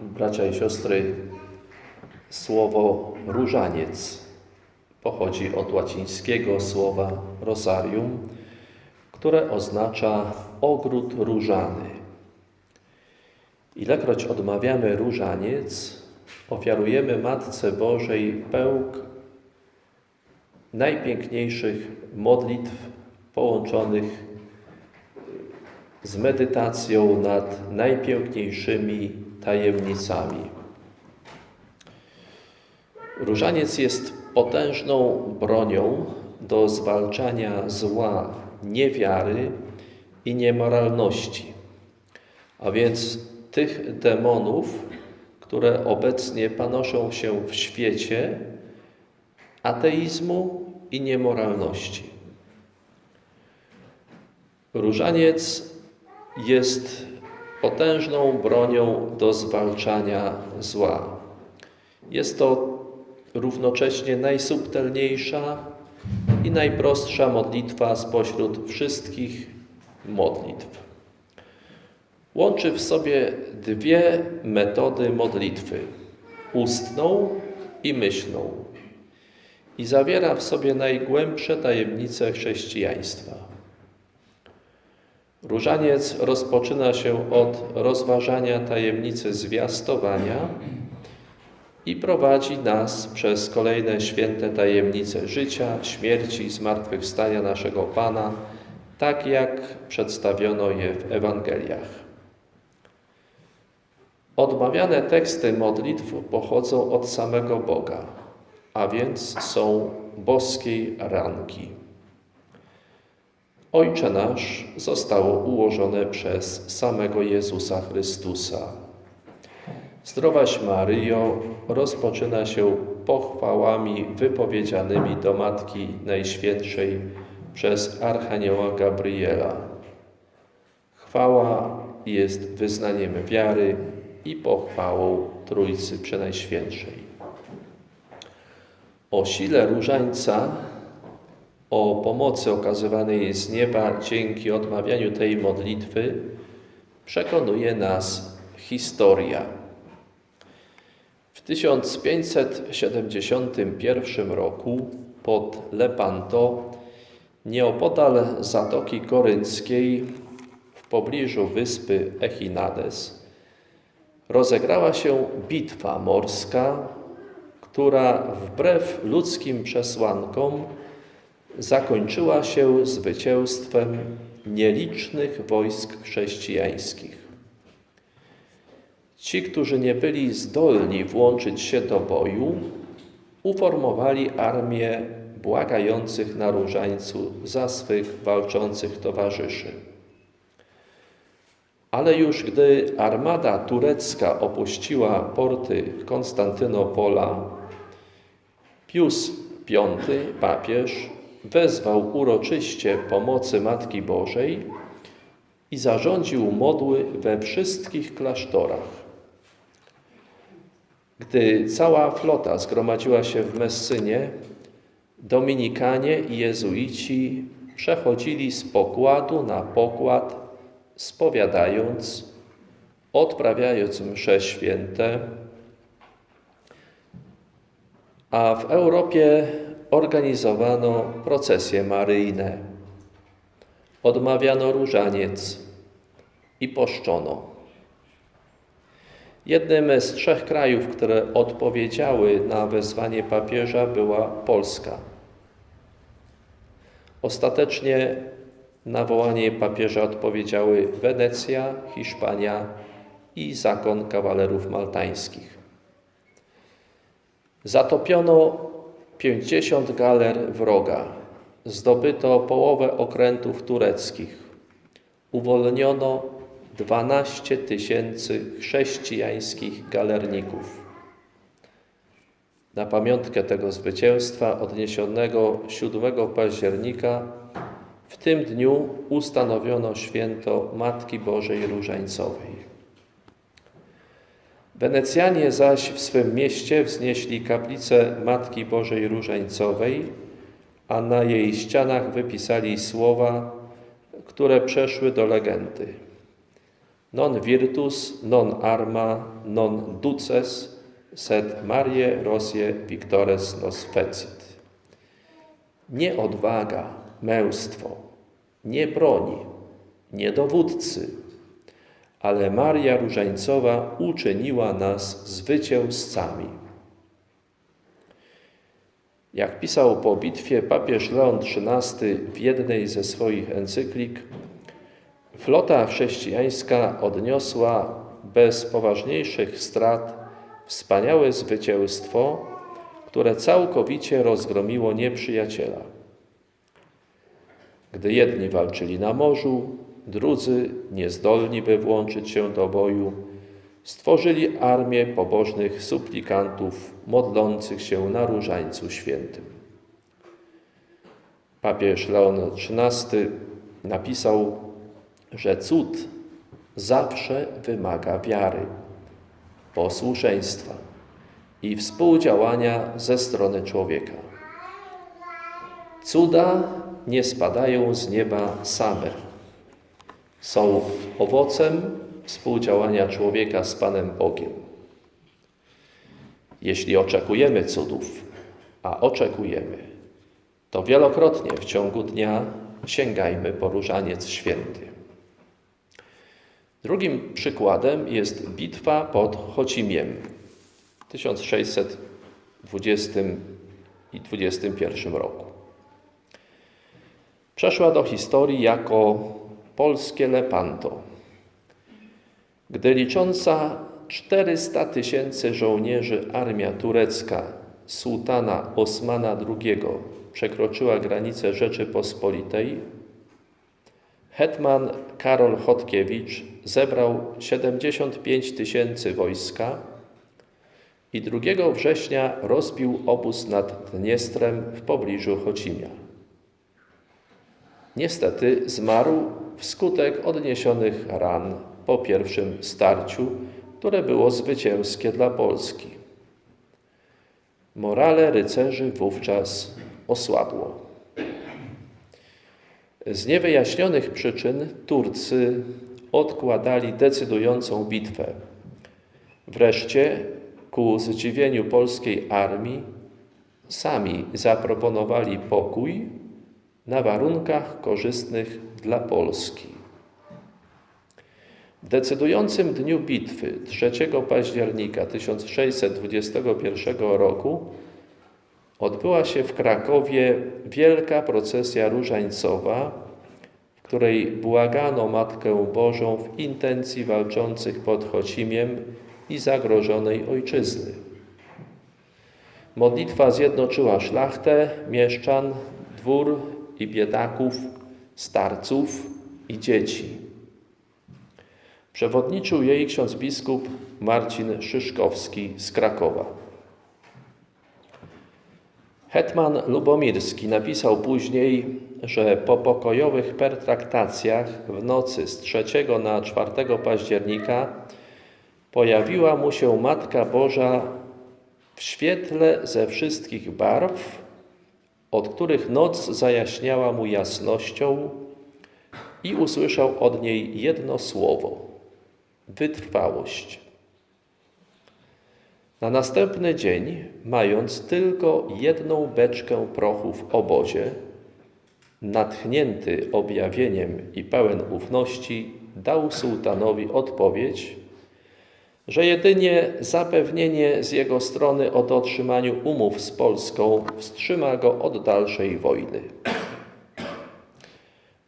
Bracia i siostry, słowo różaniec pochodzi od łacińskiego słowa rosarium, które oznacza ogród różany. Ilekroć odmawiamy różaniec, ofiarujemy Matce Bożej pełk najpiękniejszych modlitw połączonych z medytacją nad najpiękniejszymi tajemnicami. Różaniec jest potężną bronią do zwalczania zła, niewiary i niemoralności, a więc tych demonów, które obecnie panoszą się w świecie ateizmu i niemoralności. Różaniec jest potężną bronią do zwalczania zła. Jest to równocześnie najsubtelniejsza i najprostsza modlitwa spośród wszystkich modlitw. Łączy w sobie dwie metody modlitwy: ustną i myślną, i zawiera w sobie najgłębsze tajemnice chrześcijaństwa. Różaniec rozpoczyna się od rozważania tajemnicy zwiastowania i prowadzi nas przez kolejne święte tajemnice życia, śmierci i zmartwychwstania naszego Pana, tak jak przedstawiono je w Ewangeliach. Odmawiane teksty modlitw pochodzą od samego Boga, a więc są boskiej rangi. Ojcze nasz zostało ułożone przez samego Jezusa Chrystusa. Zdrowaś Maryjo rozpoczyna się pochwałami wypowiedzianymi do Matki Najświętszej przez Archanioła Gabriela. Chwała jest wyznaniem wiary i pochwałą Trójcy Przenajświętszej. O sile różańca o pomocy okazywanej z nieba dzięki odmawianiu tej modlitwy przekonuje nas historia. W 1571 roku pod Lepanto, nieopodal Zatoki Korynckiej, w pobliżu wyspy Echinades, rozegrała się bitwa morska, która wbrew ludzkim przesłankom zakończyła się zwycięstwem nielicznych wojsk chrześcijańskich. Ci, którzy nie byli zdolni włączyć się do boju, uformowali armię błagających na różańcu za swych walczących towarzyszy. Ale już gdy armada turecka opuściła porty Konstantynopola, Pius V, papież, wezwał uroczyście pomocy Matki Bożej i zarządził modły we wszystkich klasztorach. Gdy cała flota zgromadziła się w Messynie, Dominikanie i jezuici przechodzili z pokładu na pokład, spowiadając, odprawiając msze święte, a w Europie organizowano procesje maryjne, odmawiano różaniec i poszczono. Jednym z trzech krajów, które odpowiedziały na wezwanie papieża, była Polska. Ostatecznie na wołanie papieża odpowiedziały Wenecja, Hiszpania i zakon kawalerów maltańskich. Zatopiono 50 galer wroga, zdobyto połowę okrętów tureckich, uwolniono 12 tysięcy chrześcijańskich galerników. Na pamiątkę tego zwycięstwa odniesionego 7 października w tym dniu ustanowiono święto Matki Bożej Różańcowej. Wenecjanie zaś w swym mieście wznieśli kaplicę Matki Bożej Różańcowej, a na jej ścianach wypisali słowa, które przeszły do legendy. non virtus, non arma, non duces, sed Marie Rosie victores nos fecit. Nie odwaga, męstwo, nie broni, nie dowódcy, ale Maria Różańcowa uczyniła nas zwycięzcami. Jak pisał po bitwie papież Leon XIII w jednej ze swoich encyklik, flota chrześcijańska odniosła bez poważniejszych strat wspaniałe zwycięstwo, które całkowicie rozgromiło nieprzyjaciela. Gdy jedni walczyli na morzu, drudzy, niezdolni by włączyć się do boju, stworzyli armię pobożnych suplikantów modlących się na Różańcu Świętym. Papież Leon XIII napisał, że cud zawsze wymaga wiary, posłuszeństwa i współdziałania ze strony człowieka. Cuda nie spadają z nieba same. Są owocem współdziałania człowieka z Panem Bogiem. Jeśli oczekujemy cudów, a oczekujemy, to wielokrotnie w ciągu dnia sięgajmy po różaniec święty. Drugim przykładem jest bitwa pod Chocimiem w 1620 i 21 roku. Przeszła do historii jako polskie Lepanto, gdy licząca 400 tysięcy żołnierzy armia turecka sułtana Osmana II przekroczyła granicę Rzeczypospolitej, hetman Karol Chodkiewicz zebrał 75 tysięcy wojska i 2 września rozbił obóz nad Dniestrem w pobliżu Chocimia. Niestety zmarł wskutek odniesionych ran po pierwszym starciu, które było zwycięskie dla Polski. Morale rycerzy wówczas osłabło. Z niewyjaśnionych przyczyn Turcy odkładali decydującą bitwę. Wreszcie, ku zdziwieniu polskiej armii, sami zaproponowali pokój na warunkach korzystnych dla Polski. W decydującym dniu bitwy 3 października 1621 roku odbyła się w Krakowie wielka procesja różańcowa, w której błagano Matkę Bożą w intencji walczących pod Chocimiem i zagrożonej ojczyzny. Modlitwa zjednoczyła szlachtę, mieszczan, dwór i biedaków, starców i dzieci. Przewodniczył jej ksiądz biskup Marcin Szyszkowski z Krakowa. Hetman Lubomirski napisał później, że po pokojowych pertraktacjach w nocy z 3 na 4 października pojawiła mu się Matka Boża w świetle ze wszystkich barw, od których noc zajaśniała mu jasnością i usłyszał od niej jedno słowo wytrwałość. Na następny dzień, mając tylko jedną beczkę prochu w obozie, natchnięty objawieniem i pełen ufności, dał sułtanowi odpowiedź, że jedynie zapewnienie z jego strony o dotrzymaniu umów z Polską wstrzyma go od dalszej wojny.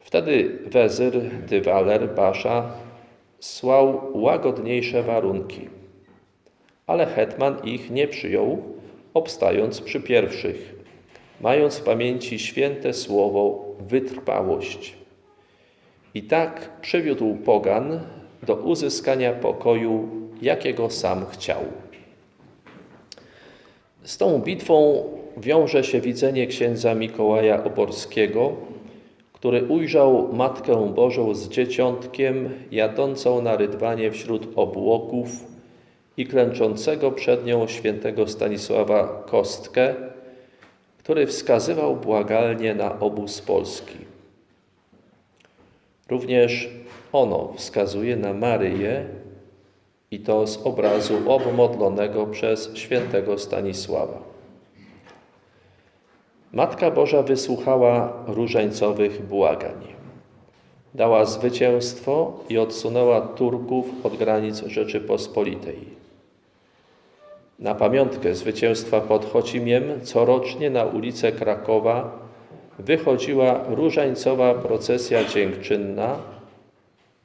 Wtedy wezyr Dywaler Basza słał łagodniejsze warunki, ale hetman ich nie przyjął, obstając przy pierwszych, mając w pamięci święte słowo wytrwałość. I tak przywiódł pogan do uzyskania pokoju, jakiego sam chciał. Z tą bitwą wiąże się widzenie księdza Mikołaja Oborskiego, który ujrzał Matkę Bożą z dzieciątkiem jadącą na rydwanie wśród obłoków i klęczącego przed nią świętego Stanisława Kostkę, który wskazywał błagalnie na obóz Polski. Również Ono wskazuje na Maryję i to z obrazu obmodlonego przez świętego Stanisława. Matka Boża wysłuchała różańcowych błagań. Dała zwycięstwo i odsunęła Turków od granic Rzeczypospolitej. Na pamiątkę zwycięstwa pod Chocimiem corocznie na ulicę Krakowa wychodziła różańcowa procesja dziękczynna,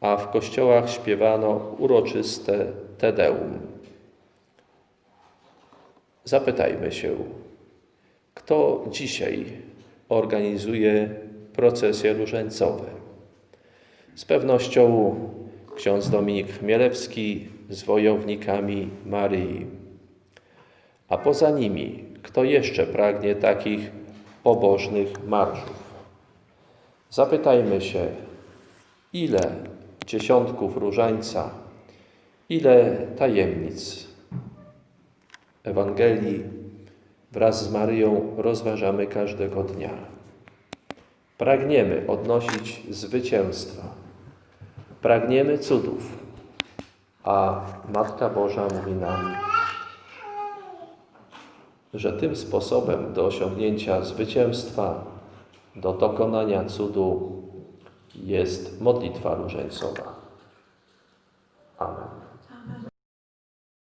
a w kościołach śpiewano uroczyste Tedeum. Zapytajmy się, kto dzisiaj organizuje procesje różańcowe? Z pewnością ksiądz Dominik Chmielewski z wojownikami Maryi. A poza nimi, kto jeszcze pragnie takich pobożnych marszów? Zapytajmy się, ile dziesiątków różańca, ile tajemnic Ewangelii wraz z Maryją rozważamy każdego dnia. Pragniemy odnosić zwycięstwa, pragniemy cudów, a Matka Boża mówi nam, że tym sposobem do osiągnięcia zwycięstwa, do dokonania cudu jest modlitwa różańcowa.